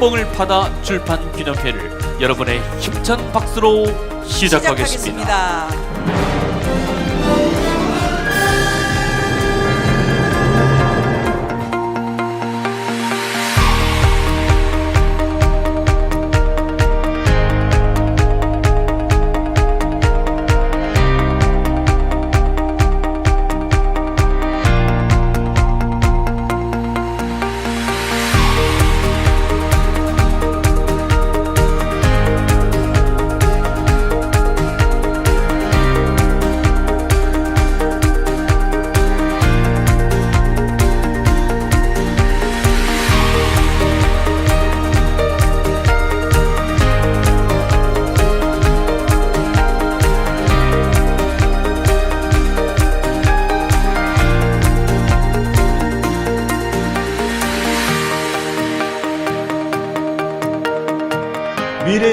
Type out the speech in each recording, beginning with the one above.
둔봉을 받아 출판 기념회를 여러분의 힘찬 박수로 시작하겠습니다. 시작하겠습니다.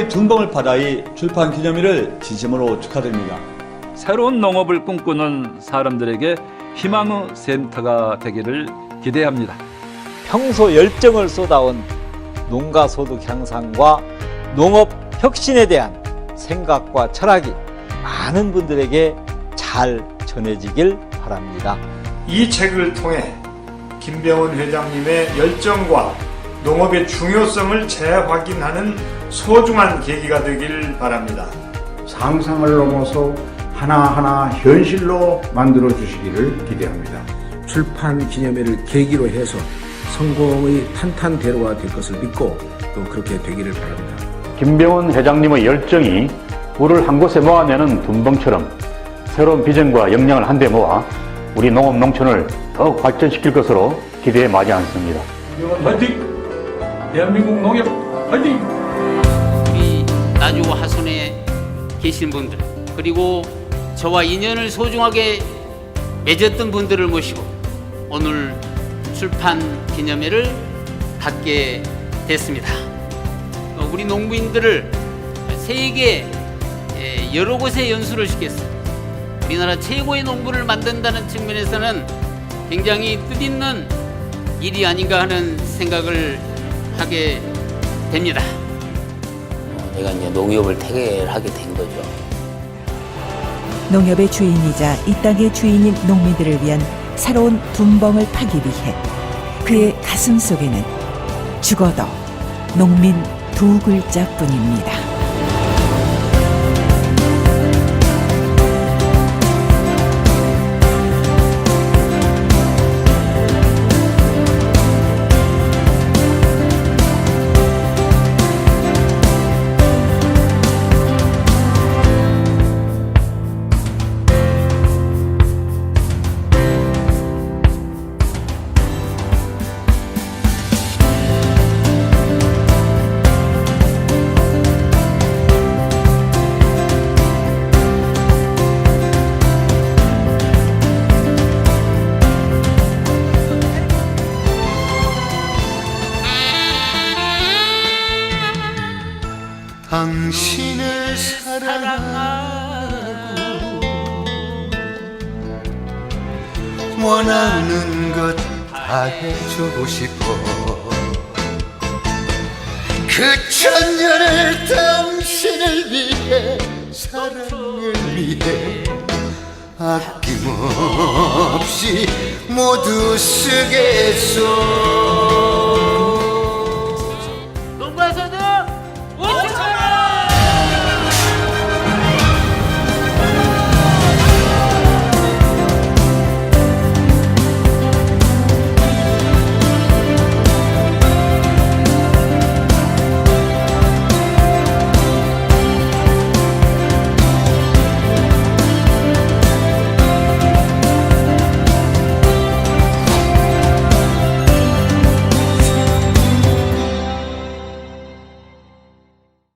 둔봉을 바다의 출판 기념일을 진심으로 축하드립니다. 새로운 농업을 꿈꾸는 사람들에게 희망의 센터가 되기를 기대합니다. 평소 열정을 쏟아온 농가 소득 향상과 농업 혁신에 대한 생각과 철학이 많은 분들에게 잘 전해지길 바랍니다. 이 책을 통해 김병원 회장님의 열정과 농업의 중요성을 재확인하는 소중한 계기가 되길 바랍니다. 상상을 넘어서 하나하나 현실로 만들어 주시기를 기대합니다. 출판 기념회를 계기로 해서 성공의 탄탄대로가 될 것을 믿고 또 그렇게 되기를 바랍니다. 김병훈 회장님의 열정이 우리를 한 곳에 모아내는 둔벙처럼 새로운 비전과 역량을 한데 모아 우리 농업 농촌을 더욱 발전시킬 것으로 기대에 마지 않습니다. 화이팅! 대한민국 농협 화이팅! 나주 하순에 계신 분들 그리고 저와 인연을 소중하게 맺었던 분들을 모시고 오늘 출판 기념회를 갖게 됐습니다. 어, 우리 농부인들을 세계 에, 여러 곳에 연수를 시켰습니다. 우리나라 최고의 농부를 만든다는 측면에서는 굉장히 뜻있는 일이 아닌가 하는 생각을 하게 됩니다. 내가 이제 농협을 태계하게 된 거죠. 농협의 주인이자 이 땅의 주인인 농민들을 위한 새로운 둔봉을 파기 위해 그의 가슴 속에는 죽어도 농민 두 글자뿐입니다. 당신을 사랑하고 원하는 것 다 해주고 싶어. 그 천년을 당신을 위해 사랑을 위해 아낌없이 모두 쓰겠소